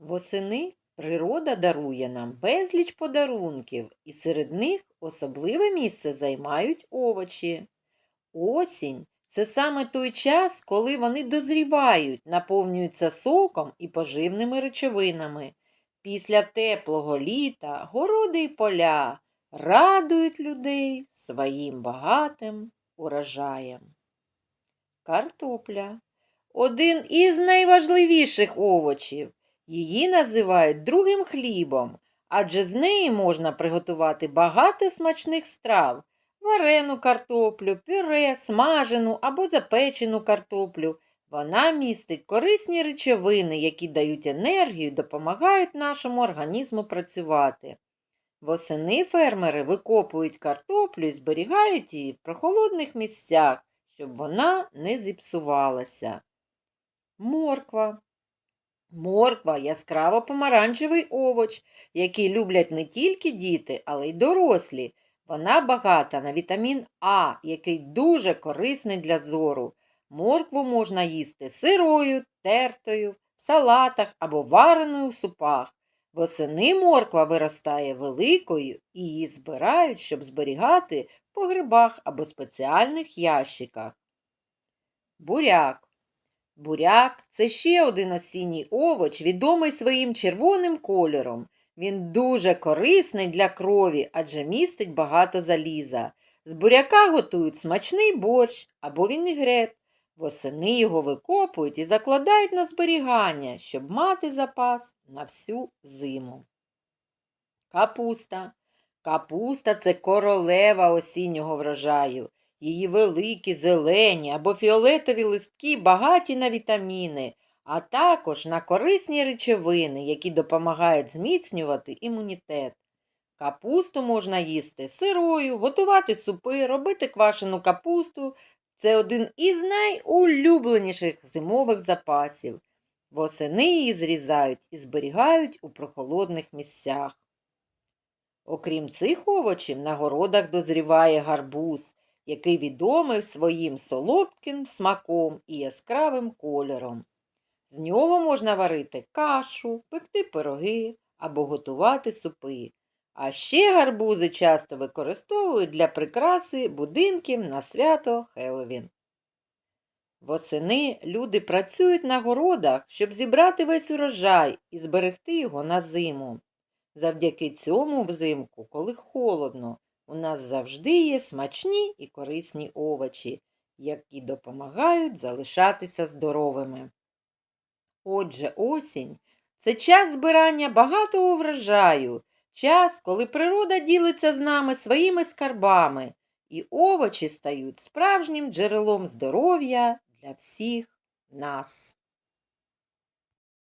Восени природа дарує нам безліч подарунків, і серед них особливе місце займають овочі. Осінь це саме той час, коли вони дозрівають, наповнюються соком і поживними речовинами. Після теплого літа городи й поля радують людей своїм багатим урожаєм. Картопля один із найважливіших овочів. Її називають другим хлібом, адже з неї можна приготувати багато смачних страв варену картоплю, пюре, смажену або запечену картоплю. Вона містить корисні речовини, які дають енергію і допомагають нашому організму працювати. Восени фермери викопують картоплю і зберігають її в прохолодних місцях, щоб вона не зіпсувалася. Морква. Морква яскраво помаранчевий овоч, який люблять не тільки діти, але й дорослі. Вона багата на вітамін А, який дуже корисний для зору. Моркву можна їсти сирою, тертою, в салатах або вареною в супах. Восени морква виростає великою і її збирають, щоб зберігати в погребах або спеціальних ящиках. Буряк. Буряк це ще один осінній овоч, відомий своїм червоним кольором. Він дуже корисний для крові, адже містить багато заліза. З буряка готують смачний борщ або вінігрет. Восени його викопують і закладають на зберігання, щоб мати запас на всю зиму. Капуста. Капуста це королева осіннього врожаю. Її великі, зелені або фіолетові листки багаті на вітаміни, а також на корисні речовини, які допомагають зміцнювати імунітет. Капусту можна їсти сирою, готувати супи, робити квашену капусту. Це один із найулюбленіших зимових запасів. Восени її зрізають і зберігають у прохолодних місцях. Окрім цих овочів, на городах дозріває гарбуз, який відомий своїм солодким смаком і яскравим кольором. З нього можна варити кашу, пекти пироги або готувати супи. А ще гарбузи часто використовують для прикраси будинків на свято Хеллоуін. Восени люди працюють на городах, щоб зібрати весь урожай і зберегти його на зиму. Завдяки цьому взимку, коли холодно, у нас завжди є смачні і корисні овочі, які допомагають залишатися здоровими. Отже, осінь це час збирання багатого врожаю, час, коли природа ділиться з нами своїми скарбами, і овочі стають справжнім джерелом здоров'я для всіх нас.